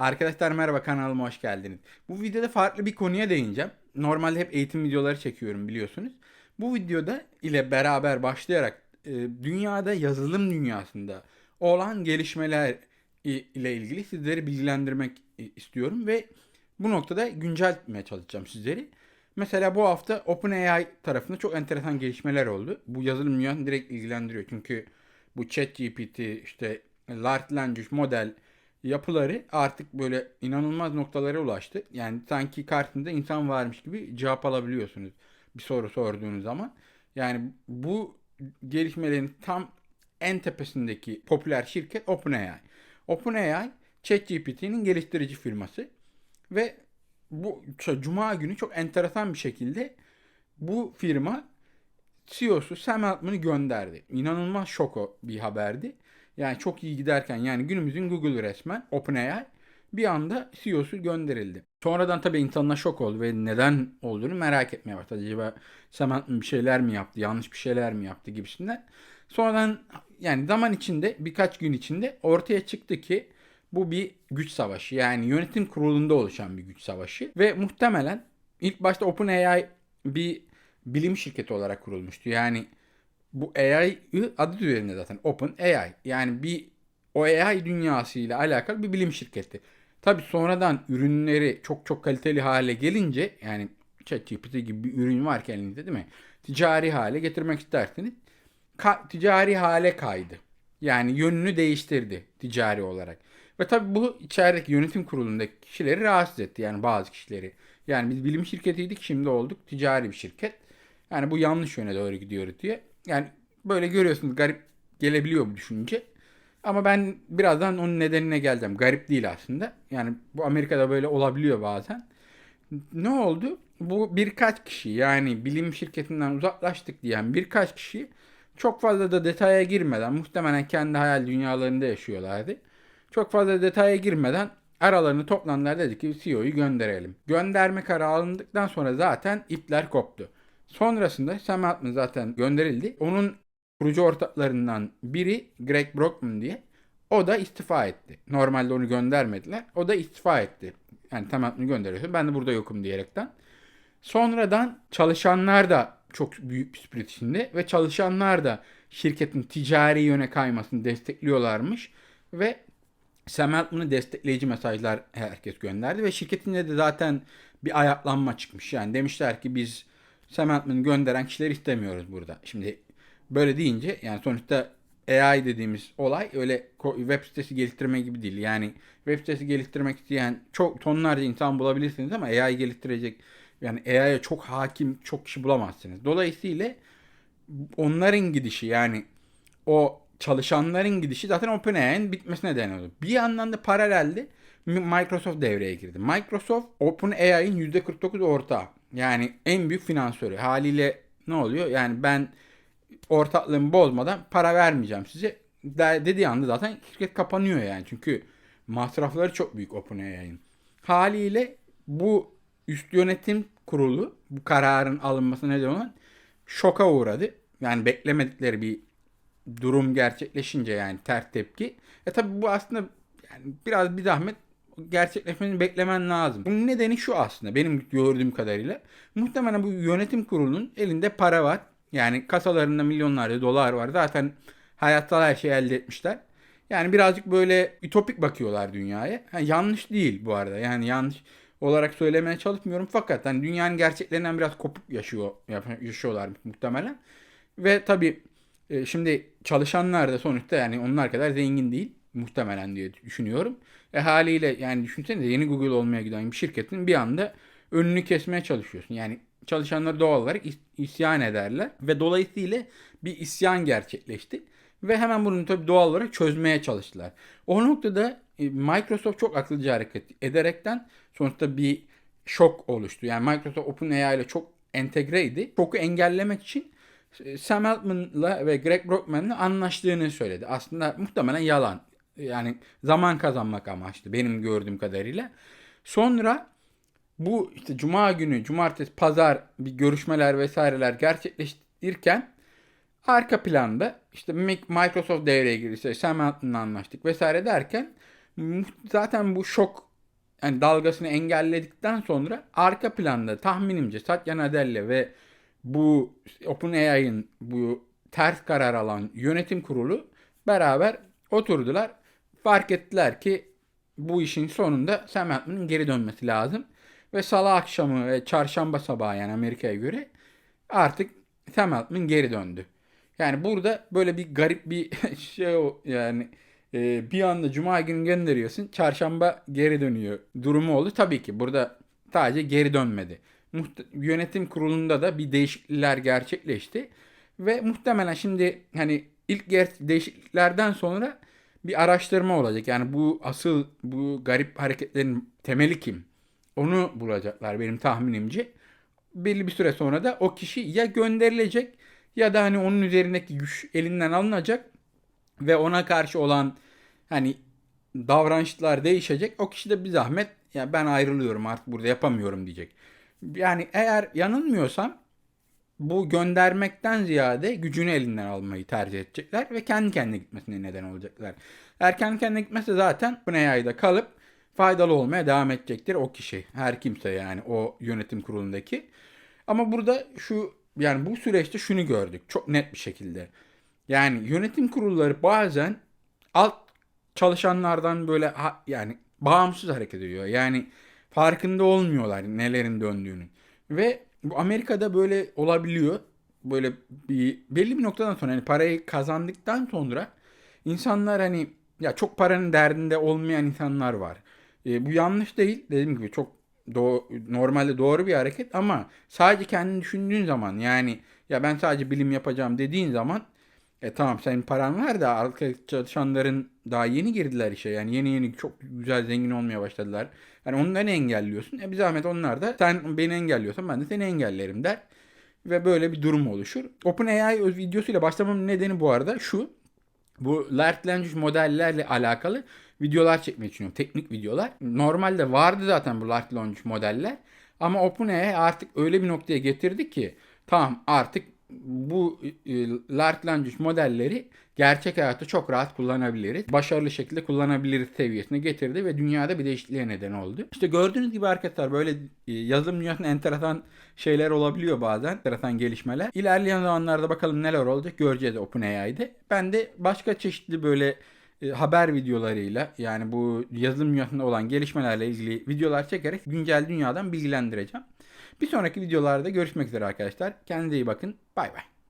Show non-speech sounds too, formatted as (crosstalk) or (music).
Arkadaşlar merhaba kanalıma hoş geldiniz. Bu videoda farklı bir konuya değineceğim. Normalde hep eğitim videoları çekiyorum biliyorsunuz. Bu videoda ile beraber başlayarak e, dünyada yazılım dünyasında olan gelişmeler ile ilgili sizleri bilgilendirmek istiyorum ve bu noktada güncel tutmaya çalışacağım sizleri. Mesela bu hafta OpenAI tarafında çok enteresan gelişmeler oldu. Bu yazılım dünyasını direkt ilgilendiriyor. Çünkü bu ChatGPT işte Large Language Model yapıları artık böyle inanılmaz noktalara ulaştı. Yani sanki karşınızda insan varmış gibi cevap alabiliyorsunuz bir soru sorduğunuz zaman. Yani bu gelişmelerin tam en tepesindeki popüler şirket OpenAI. OpenAI ChatGPT'nin geliştirici firması ve bu şey, cuma günü çok enteresan bir şekilde bu firma CEO'su Sam Altman'ı gönderdi. İnanılmaz şok o bir haberdi. Yani çok iyi giderken yani günümüzün Google resmen OpenAI bir anda CEO'su gönderildi. Sonradan tabii insanlar şok oldu ve neden olduğunu merak etmeye başladı. Acaba Sam Altman bir şeyler mi yaptı, yanlış bir şeyler mi yaptı gibisinden. Sonradan yani zaman içinde birkaç gün içinde ortaya çıktı ki bu bir güç savaşı. Yani yönetim kurulunda oluşan bir güç savaşı ve muhtemelen ilk başta OpenAI bir bilim şirketi olarak kurulmuştu. Yani bu AI'ı adı üzerinde zaten Open AI. Yani bir o AI dünyasıyla alakalı bir bilim şirketi. Tabi sonradan ürünleri çok çok kaliteli hale gelince yani ChatGPT gibi bir ürün varken elinizde değil mi? Ticari hale getirmek isterseniz ka- ticari hale kaydı. Yani yönünü değiştirdi ticari olarak. Ve tabi bu içerideki yönetim kurulundaki kişileri rahatsız etti. Yani bazı kişileri. Yani biz bilim şirketiydik şimdi olduk ticari bir şirket. Yani bu yanlış yöne doğru gidiyoruz diye. Yani böyle görüyorsunuz garip gelebiliyor bu düşünce. Ama ben birazdan onun nedenine geleceğim. Garip değil aslında. Yani bu Amerika'da böyle olabiliyor bazen. Ne oldu? Bu birkaç kişi yani bilim şirketinden uzaklaştık diyen birkaç kişi çok fazla da detaya girmeden muhtemelen kendi hayal dünyalarında yaşıyorlardı. Çok fazla detaya girmeden aralarını toplandılar dedi ki CEO'yu gönderelim. Gönderme kararı alındıktan sonra zaten ipler koptu. Sonrasında Sam Altman zaten gönderildi. Onun kurucu ortaklarından biri Greg Brockman diye. O da istifa etti. Normalde onu göndermediler. O da istifa etti. Yani Sam Altman'ı gönderiyorsun. Ben de burada yokum diyerekten. Sonradan çalışanlar da çok büyük bir sürpriz içinde ve çalışanlar da şirketin ticari yöne kaymasını destekliyorlarmış ve Sam Altman'ı destekleyici mesajlar herkes gönderdi ve şirketinde de zaten bir ayaklanma çıkmış. Yani demişler ki biz Sam Altman'ı gönderen kişileri istemiyoruz burada. Şimdi böyle deyince yani sonuçta AI dediğimiz olay öyle web sitesi geliştirme gibi değil. Yani web sitesi geliştirmek isteyen çok tonlarca insan bulabilirsiniz ama AI geliştirecek yani AI'ye çok hakim çok kişi bulamazsınız. Dolayısıyla onların gidişi yani o çalışanların gidişi zaten OpenAI'nin bitmesine neden oldu. Bir yandan da paralelde Microsoft devreye girdi. Microsoft OpenAI'nin %49 ortağı. Yani en büyük finansörü. Haliyle ne oluyor? Yani ben ortaklığımı bozmadan para vermeyeceğim size. De- dediği anda zaten şirket kapanıyor yani. Çünkü masrafları çok büyük OpenAI'nin. Haliyle bu üst yönetim kurulu bu kararın alınmasına neden olan şoka uğradı. Yani beklemedikleri bir durum gerçekleşince yani ters tepki. E tabi bu aslında yani biraz bir zahmet gerçekleşmesini beklemen lazım. Bunun nedeni şu aslında benim gördüğüm kadarıyla. Muhtemelen bu yönetim kurulunun elinde para var. Yani kasalarında milyonlarca dolar var. Zaten hayatta her şeyi elde etmişler. Yani birazcık böyle ütopik bakıyorlar dünyaya. Ha, yanlış değil bu arada. Yani yanlış olarak söylemeye çalışmıyorum. Fakat hani dünyanın gerçeklerinden biraz kopuk yaşıyor, yaşıyorlar muhtemelen. Ve tabii e, şimdi çalışanlar da sonuçta yani onlar kadar zengin değil muhtemelen diye düşünüyorum. E haliyle yani düşünsene yeni Google olmaya giden bir şirketin bir anda önünü kesmeye çalışıyorsun. Yani çalışanlar doğal olarak is- isyan ederler ve dolayısıyla bir isyan gerçekleşti. Ve hemen bunu tabii doğal olarak çözmeye çalıştılar. O noktada e, Microsoft çok akıllıca hareket ederekten sonuçta bir şok oluştu. Yani Microsoft OpenAI ile çok entegreydi. Şoku engellemek için e, Sam Altman'la ve Greg Brockman'la anlaştığını söyledi. Aslında muhtemelen yalan. Yani zaman kazanmak amaçlı benim gördüğüm kadarıyla. Sonra bu işte cuma günü, cumartesi, pazar bir görüşmeler vesaireler gerçekleştirirken arka planda işte Microsoft devreye girdi. Sam Altman'la anlaştık vesaire derken zaten bu şok hani dalgasını engelledikten sonra arka planda tahminimce Satya Nadella ve bu OpenAI'ın bu ters karar alan yönetim kurulu beraber oturdular. Fark ettiler ki bu işin sonunda Sam Altman'ın geri dönmesi lazım. Ve salı akşamı ve çarşamba sabahı yani Amerika'ya göre artık Sam Altman geri döndü. Yani burada böyle bir garip bir (laughs) şey o- yani e, bir anda cuma günü gönderiyorsun çarşamba geri dönüyor durumu oldu. Tabii ki burada sadece geri dönmedi. Muhte- yönetim kurulunda da bir değişiklikler gerçekleşti. Ve muhtemelen şimdi hani ilk değişikliklerden sonra bir araştırma olacak. Yani bu asıl bu garip hareketlerin temeli kim? Onu bulacaklar benim tahminimce. Belli bir süre sonra da o kişi ya gönderilecek ya da hani onun üzerindeki güç elinden alınacak ve ona karşı olan hani davranışlar değişecek. O kişi de bir zahmet ya ben ayrılıyorum artık burada yapamıyorum diyecek. Yani eğer yanılmıyorsam bu göndermekten ziyade gücünü elinden almayı tercih edecekler ve kendi kendine gitmesine neden olacaklar. Eğer kendi kendine gitmezse zaten bu ayda kalıp faydalı olmaya devam edecektir o kişi. Her kimse yani o yönetim kurulundaki. Ama burada şu yani bu süreçte şunu gördük çok net bir şekilde. Yani yönetim kurulları bazen alt çalışanlardan böyle ha- yani bağımsız hareket ediyor. Yani farkında olmuyorlar nelerin döndüğünü. Ve bu Amerika'da böyle olabiliyor. Böyle bir belli bir noktadan sonra hani parayı kazandıktan sonra insanlar hani ya çok paranın derdinde olmayan insanlar var. E, bu yanlış değil. Dediğim gibi çok do- normalde doğru bir hareket ama sadece kendini düşündüğün zaman yani ya ben sadece bilim yapacağım dediğin zaman e tamam senin paran var da arka çalışanların daha yeni girdiler işe. Yani yeni yeni çok güzel zengin olmaya başladılar. Yani onları engelliyorsun. E bir zahmet onlar da sen beni engelliyorsan ben de seni engellerim der. Ve böyle bir durum oluşur. OpenAI videosuyla başlamamın nedeni bu arada şu. Bu large language modellerle alakalı videolar çekmeyi düşünüyorum. Teknik videolar. Normalde vardı zaten bu large language modeller. Ama OpenAI artık öyle bir noktaya getirdi ki tamam artık bu e, large language modelleri gerçek hayatta çok rahat kullanabiliriz. Başarılı şekilde kullanabiliriz seviyesine getirdi ve dünyada bir değişikliğe neden oldu. İşte gördüğünüz gibi arkadaşlar böyle e, yazılım dünyasında enteresan şeyler olabiliyor bazen. Enteresan gelişmeler. İlerleyen zamanlarda bakalım neler olacak göreceğiz OpenAI'de. Ben de başka çeşitli böyle e, haber videolarıyla yani bu yazılım dünyasında olan gelişmelerle ilgili videolar çekerek güncel dünyadan bilgilendireceğim. Bir sonraki videolarda görüşmek üzere arkadaşlar. Kendinize iyi bakın. Bay bay.